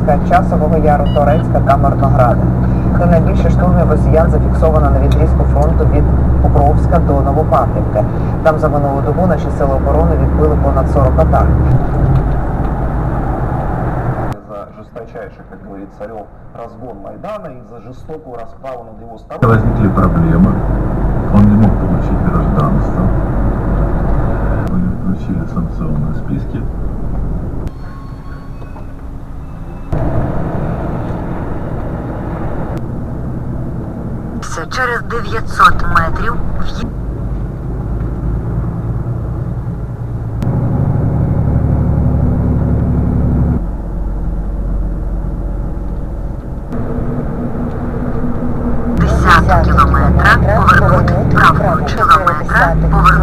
Покровська, Часового Яру, Торецька та Мирнограда. Та найбільше штурмів росіян зафіксовано на відрізку фронту від Покровська до Новопавлівки. Там за минулу добу наші сили оборони відбили понад 40 атак. за жесточайший, как говорит Царев, разгон Майдана и за жестокую расправу над его сторонниками. Возникли проблемы. Он не мог получить гражданство. Мы включили санкционные списки. через 900 метрів в'їзд. Десятого кілометра повернути праворуч, кілометра повернути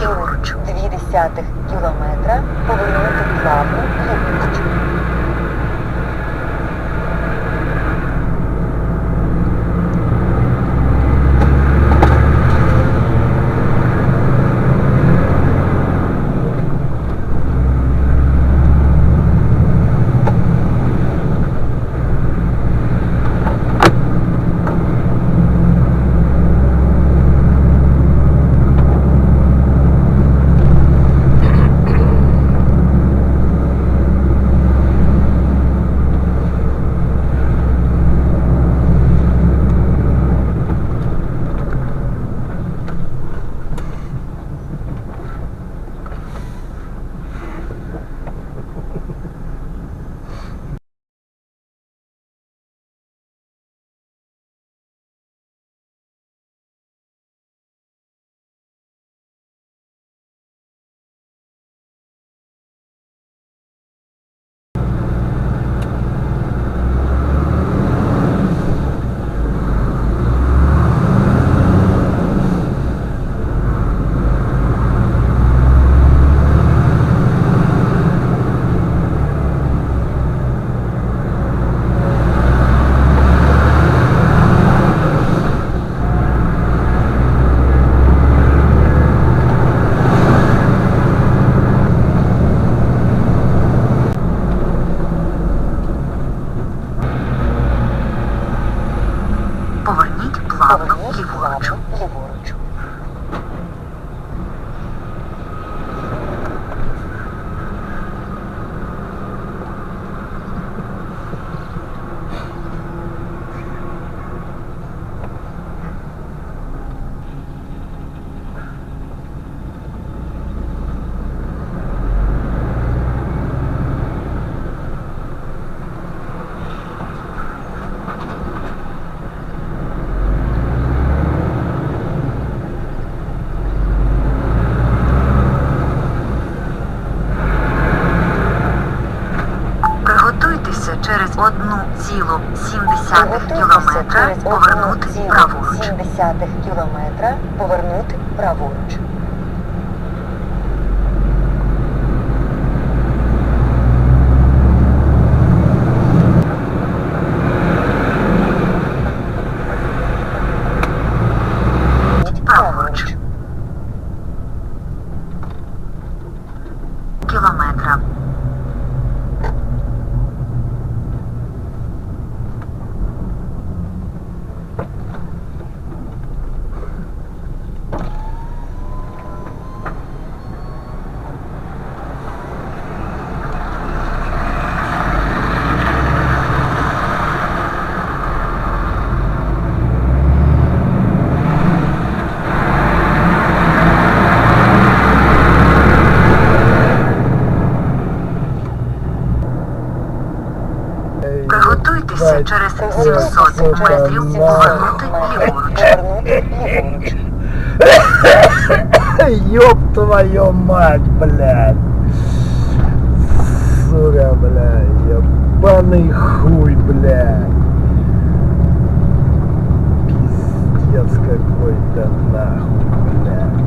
плавно ліворуч. 2,2 кілометра повернути плавно ліворуч. 1,7 Приготуйтеся кілометра через повернути праворуч. 1,7 кілометра повернути. Праворуч. Приготуйтеся через 700 метрів повернути ліворуч. Ёб твою мать, блядь. Сука, блядь, ебаный хуй, блядь. Пиздец какой-то нахуй, блядь.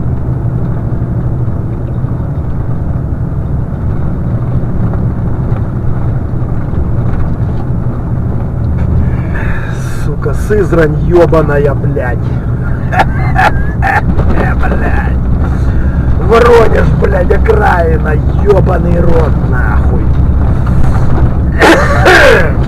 Сука, Сызрань ебаная, блядь. блядь. Воронеж, блядь, окраина, ебаный рот, нахуй.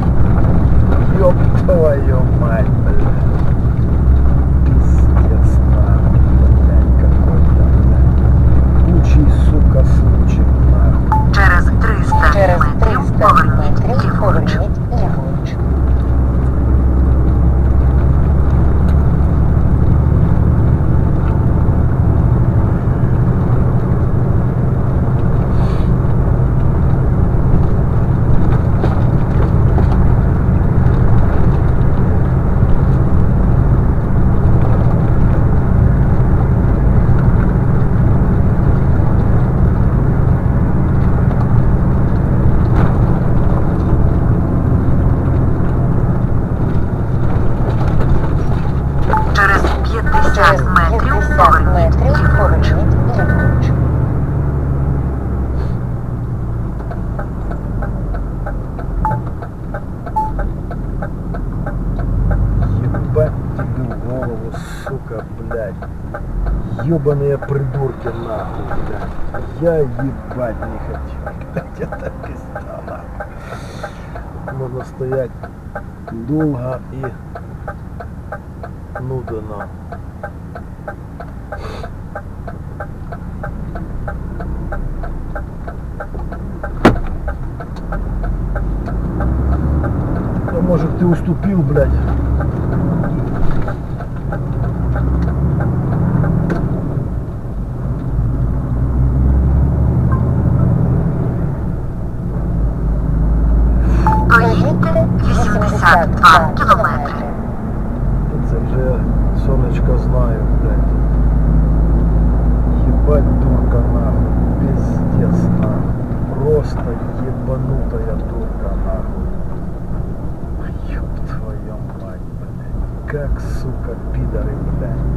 сука, блядь. Ебаные придурки нахуй, блядь. Я ебать не хочу. Блядь, это пизда нахуй. Можно стоять долго и нудно. А может ты уступил, блядь? 82 кілометри. Це вже сонечко знаю, блядь. Ебать дурка нахуй. Пиздец нахуй. Просто ебанутая дурка нахуй. Ёб твою мать, блядь. Как, сука, пидоры, блядь.